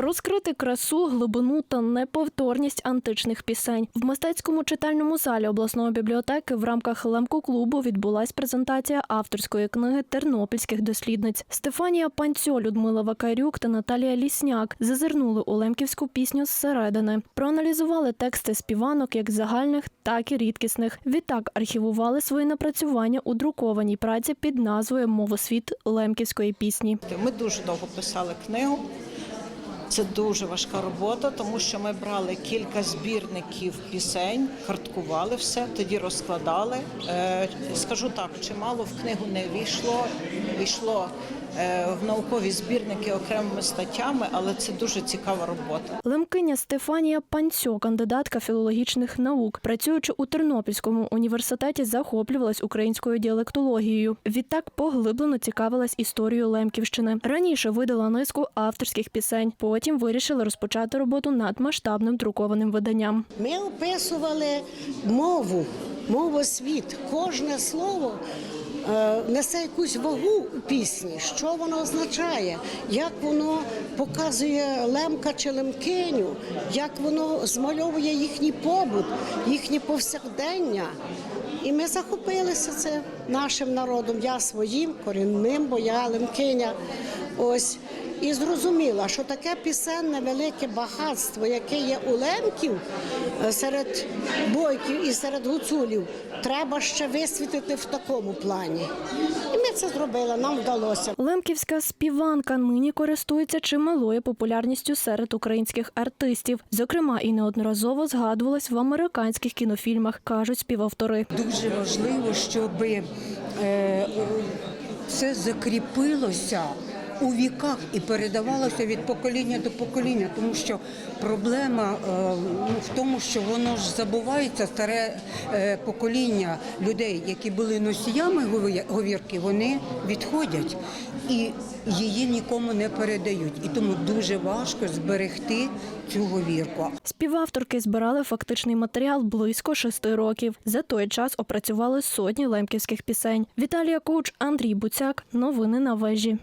Розкрити красу, глибину та неповторність античних пісень в мистецькому читальному залі обласної бібліотеки в рамках лемко клубу відбулась презентація авторської книги тернопільських дослідниць. Стефанія Панцьо, Людмила Вакарюк та Наталія Лісняк зазирнули у лемківську пісню зсередини, проаналізували тексти співанок як загальних, так і рідкісних. Відтак архівували свої напрацювання у друкованій праці під назвою Мовосвіт лемківської пісні. Ми дуже довго писали книгу. Це дуже важка робота, тому що ми брали кілька збірників пісень, карткували все, тоді розкладали. Е, Скажу так, чимало в книгу не війшло, війшло в наукові збірники окремими статтями, але це дуже цікава робота. Лемкиня Стефанія Панцьо, кандидатка філологічних наук, працюючи у Тернопільському університеті, захоплювалась українською діалектологією. Відтак поглиблено цікавилась історією Лемківщини. Раніше видала низку авторських пісень. Потім вирішила розпочати роботу над масштабним друкованим виданням. Ми описували мову, мовосвіт. Кожне слово е, несе якусь вагу у пісні, що воно означає, як воно показує лемка чи лемкиню, як воно змальовує їхній побут, їхнє повсякдення. І ми захопилися це нашим народом. Я своїм корінним, бо я лемкиня. Ось. І зрозуміла, що таке пісенне велике багатство, яке є у лемків е, серед бойків і серед гуцулів, треба ще висвітити в такому плані. І ми це зробили, нам вдалося. Лемківська співанка нині користується чималою популярністю серед українських артистів. Зокрема, і неодноразово згадувалась в американських кінофільмах, кажуть співавтори. Дуже важливо, щоб е, це закріпилося у віках і передавалося від покоління до покоління, тому що проблема е, в тому, що воно ж забувається старе е, покоління людей, які були носіями говірки, вони відходять і її нікому не передають. І тому дуже важко зберегти цю говірку. Співавторки збирали фактичний матеріал близько шести років. За той час опрацювали сотні лемківських пісень. Віталія Коуч, Андрій Буцяк. Новини на вежі.